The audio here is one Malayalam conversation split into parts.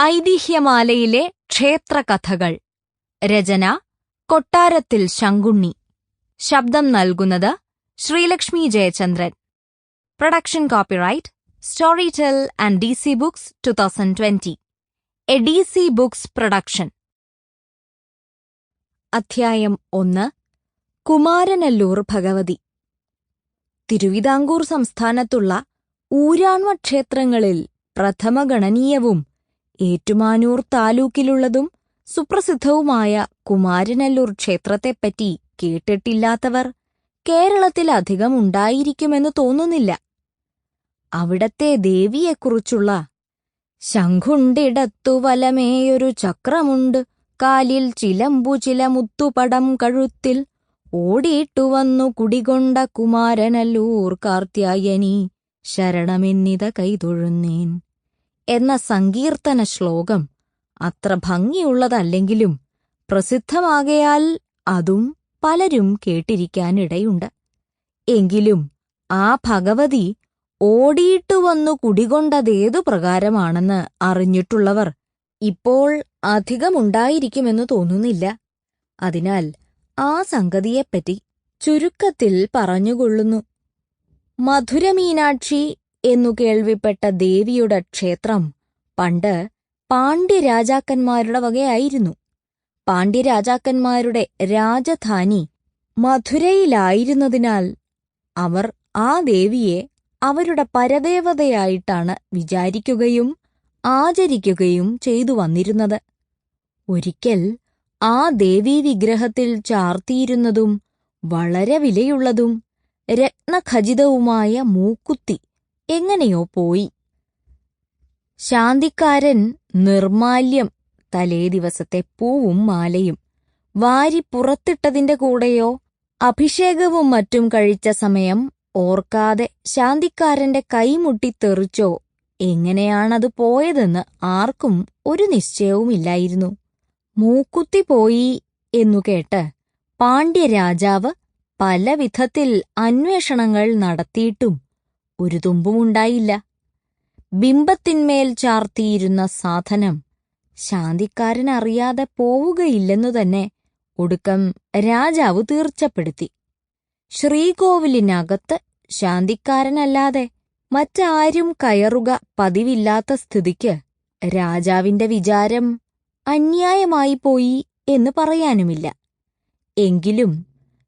ഐതിഹ്യമാലയിലെ ക്ഷേത്രകഥകൾ. രചന കൊട്ടാരത്തിൽ ശങ്കുണ്ണി. ശബ്ദം നൽകുന്നത് Sreelakshmi Jayachandran. Production copyright Storytel and D C books two thousand twenty. A D C books production. അധ്യായം ഒന്ന്. കുമാരനല്ലൂർ ഭഗവതി. തിരുവിതാംകൂർ സംസ്ഥാനത്തുള്ള ഊരാൺവ ക്ഷേത്രങ്ങളിൽ പ്രഥമഗണനീയവും ഏറ്റുമാനൂർ താലൂക്കിലുള്ളതും സുപ്രസിദ്ധവുമായ കുമാരനല്ലൂർ ക്ഷേത്രത്തെപ്പറ്റി കേട്ടിട്ടില്ലാത്തവർ കേരളത്തിലധികം ഉണ്ടായിരിക്കുമെന്ന് തോന്നുന്നില്ല. അവിടത്തെ ദേവിയെക്കുറിച്ചുള്ള ശംഖുണ്ടിടത്തു വലമേയൊരു ചക്രമുണ്ട്. കാലിൽ ചിലമ്പു ചില മുത്തുപടം കഴുത്തിൽ ഓടിയിട്ടു വന്നു കുടികൊണ്ട കുമാരനല്ലൂർ കാർത്യായനി ശരണമെന്നിത കൈതൊഴുന്നേൻ. എന്ന സങ്കീർത്തന ശ്ലോകം അത്ര ഭംഗിയുള്ളതല്ലെങ്കിലും പ്രസിദ്ധമാകയാൽ അതും പലരും കേട്ടിരിക്കാനിടയുണ്ട്. എങ്കിലും ആ ഭഗവതി ഓടിയിട്ടു വന്നു കുടികൊണ്ടതേതു പ്രകാരമാണെന്ന് അറിഞ്ഞിട്ടുള്ളവർ ഇപ്പോൾ അധികമുണ്ടായിരിക്കുമെന്നു തോന്നുന്നില്ല. അതിനാൽ ആ സംഗതിയെപ്പറ്റി ചുരുക്കത്തിൽ പറഞ്ഞുകൊള്ളുന്നു. മധുരമീനാക്ഷി എന്നു കേൾവിപ്പെട്ട ദേവിയുടെ ക്ഷേത്രം പണ്ട് പാണ്ഡ്യരാജാക്കന്മാരുടെ വകയായിരുന്നു. പാണ്ഡ്യരാജാക്കന്മാരുടെ രാജധാനി മധുരയിലായിരുന്നതിനാൽ അവർ ആ ദേവിയെ അവരുടെ പരദേവതയായിട്ടാണ് വിചാരിക്കുകയും ആചരിക്കുകയും ചെയ്തു വന്നിരുന്നത്. ഒരിക്കൽ ആ ദേവീ വിഗ്രഹത്തിൽ ചാർത്തിയിരുന്നതും വളരെ വിലയുള്ളതും രത്നഖചിതവുമായ മൂക്കുത്തി എങ്ങനെയോ പോയി. ശാന്തിക്കാരൻ നിർമാല്യം തലേ ദിവസത്തെ പൂവും മാലയും വാരി പുറത്തിട്ടതിന്റെ കൂടെയോ? അഭിഷേകവും മറ്റും കഴിച്ച സമയം ഓർക്കാതെ ശാന്തിക്കാരന്റെ കൈമുട്ടി തെറിച്ചോ? എങ്ങനെയാണത് പോയതെന്ന് ആർക്കും ഒരു നിശ്ചയവുമില്ലായിരുന്നു. മൂക്കുത്തി പോയി എന്നു കേട്ട് പാണ്ഡ്യരാജാവ് പലവിധത്തിൽ അന്വേഷണങ്ങൾ നടത്തിയിട്ടും ഒരു തുമ്പുമുണ്ടായില്ല ബിംബത്തിന്മേൽ ചാർത്തിയിരുന്ന സാധനം ശാന്തിക്കാരനറിയാതെ പോവുകയില്ലെന്നു തന്നെ ഒടുക്കം രാജാവ് തീർച്ചപ്പെടുത്തി. ശ്രീകോവിലിനകത്ത് ശാന്തിക്കാരനല്ലാതെ മറ്റാരും കയറുക പതിവില്ലാത്ത സ്ഥിതിക്ക് രാജാവിന്റെ വിചാരം അന്യായമായി പോയി എന്ന് പറയാനുമില്ല. എങ്കിലും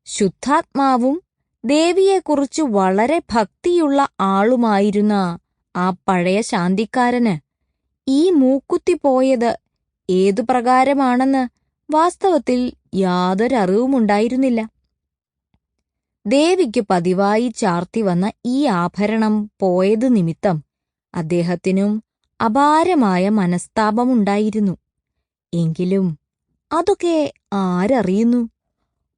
ശുദ്ധാത്മാവും ദേവിയെക്കുറിച്ച് വളരെ ഭക്തിയുള്ള ആളുമായിരുന്ന ആ പഴയ ശാന്തിക്കാരന് ഈ മൂക്കുത്തി പോയത് ഏതു പ്രകാരമാണെന്ന് വാസ്തവത്തിൽ യാതൊരറിവുമുണ്ടായിരുന്നില്ല. ദേവിക്ക് പതിവായി ചാർത്തി വന്ന ഈ ആഭരണം പോയത് നിമിത്തം അദ്ദേഹത്തിനും അപാരമായ മനസ്താപമുണ്ടായിരുന്നു. എങ്കിലും അതൊക്കെ ആരറിയുന്നു?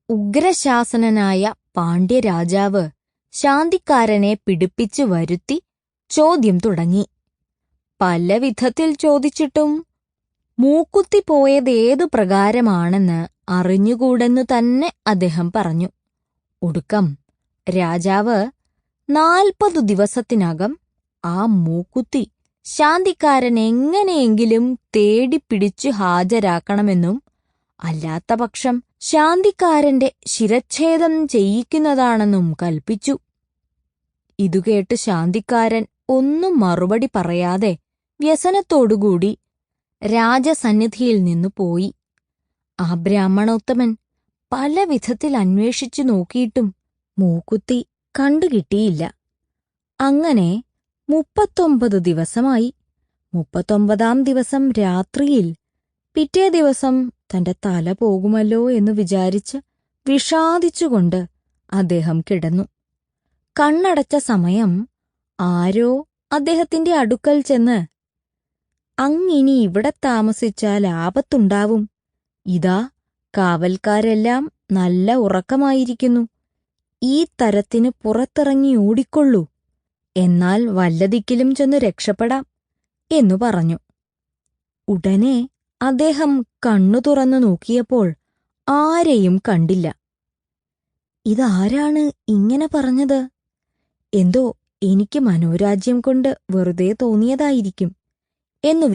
ഉഗ്രശാസനനായ പാണ്ഡ്യരാജാവ് ശാന്തിക്കാരനെ പിടിപ്പിച്ചു വരുത്തി ചോദ്യം തുടങ്ങി. പല വിധത്തിൽ ചോദിച്ചിട്ടും മൂക്കുത്തി പോയതേതു പ്രകാരമാണെന്ന് അറിഞ്ഞുകൂടെന്നു തന്നെ അദ്ദേഹം പറഞ്ഞു. ഒടുക്കം രാജാവ് നാൽപ്പതു ദിവസത്തിനകം ആ മൂക്കുത്തി ശാന്തിക്കാരൻ എങ്ങനെയെങ്കിലും തേടിപ്പിടിച്ചു ഹാജരാക്കണമെന്നും അല്ലാത്ത പക്ഷം ശാന്തിക്കാരന്റെ ശിരച്ഛേദം ചെയ്യിക്കുന്നതാണെന്നും കൽപ്പിച്ചു. ഇതുകേട്ട് ശാന്തിക്കാരൻ ഒന്നും മറുപടി പറയാതെ വ്യസനത്തോടുകൂടി രാജസന്നിധിയിൽ നിന്നു പോയി. ആ ബ്രാഹ്മണോത്തമൻ പല വിധത്തിൽ അന്വേഷിച്ചു നോക്കിയിട്ടും മൂക്കുത്തി കണ്ടുകിട്ടിയില്ല അങ്ങനെ മുപ്പത്തൊമ്പത് ദിവസമായി. മുപ്പത്തൊമ്പതാം ദിവസം രാത്രിയിൽ പിറ്റേ ദിവസം തന്റെ തല പോകുമല്ലോ എന്ന് വിചാരിച്ച് വിഷാദിച്ചുകൊണ്ട് അദ്ദേഹം കിടന്നു. കണ്ണടച്ച സമയം ആരോ അദ്ദേഹത്തിന്റെ അടുക്കൽ ചെന്ന് അങ്ങിനി ഇവിടെ താമസിച്ചാൽ ആപത്തുണ്ടാവും. ഇതാ കാവൽക്കാരെല്ലാം നല്ല ഉറക്കമായിരിക്കുന്നു. ഈ തരത്തിന് പുറത്തിറങ്ങി ഓടിക്കൊള്ളൂ. എന്നാൽ വല്ലതിക്കിലും ചെന്ന് രക്ഷപ്പെടാം എന്നു പറഞ്ഞു. ഉടനെ അദ്ദേഹം കണ്ണു തുറന്നു നോക്കിയപ്പോൾ ആരെയും കണ്ടില്ല. ഇതാരാണ് ഇങ്ങനെ പറഞ്ഞത്? എന്തോ എനിക്ക് മനോരാജ്യം കൊണ്ട് വെറുതെ തോന്നിയതായിരിക്കും. എന്നു?